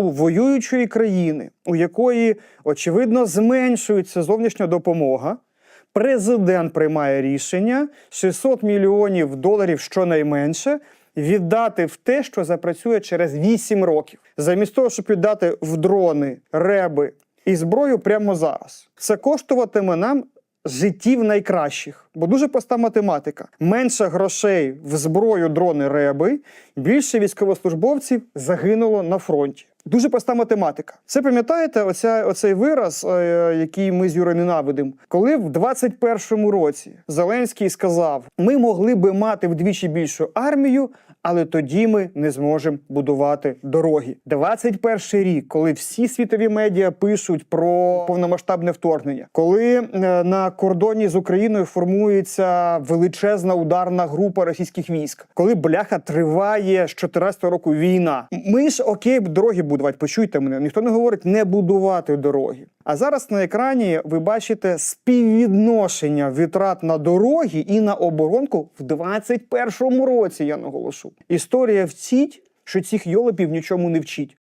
у воюючої країни, у якої очевидно зменшується зовнішня допомога. Президент приймає рішення 600 мільйонів доларів щонайменше віддати в те, що запрацює через 8 років, замість того, щоб віддати в дрони, реби і зброю прямо зараз. Це коштуватиме нам життів найкращих, бо дуже проста математика: менше грошей в зброю, дрони, реби, більше військовослужбовців загинуло на фронті. Дуже проста математика. Це пам'ятаєте, оця, оцей вираз, е, який ми з Юрою ненавидимо, коли в 21-му році Зеленський сказав: ми могли би мати вдвічі більшу армію, але тоді ми не зможемо будувати дороги. 21 рік, коли всі світові медіа пишуть про повномасштабне вторгнення, коли е, на кордоні з Україною формується величезна ударна група російських військ, коли бляха триває з 14 року війна. Ми ж окей, дороги будувати. Почуйте мене, ніхто не говорить не будувати дороги. А зараз на екрані ви бачите співвідношення витрат на дороги і на оборонку в 21-му році. Я наголошу. Історія вчить, що цих йолопів нічому не вчить.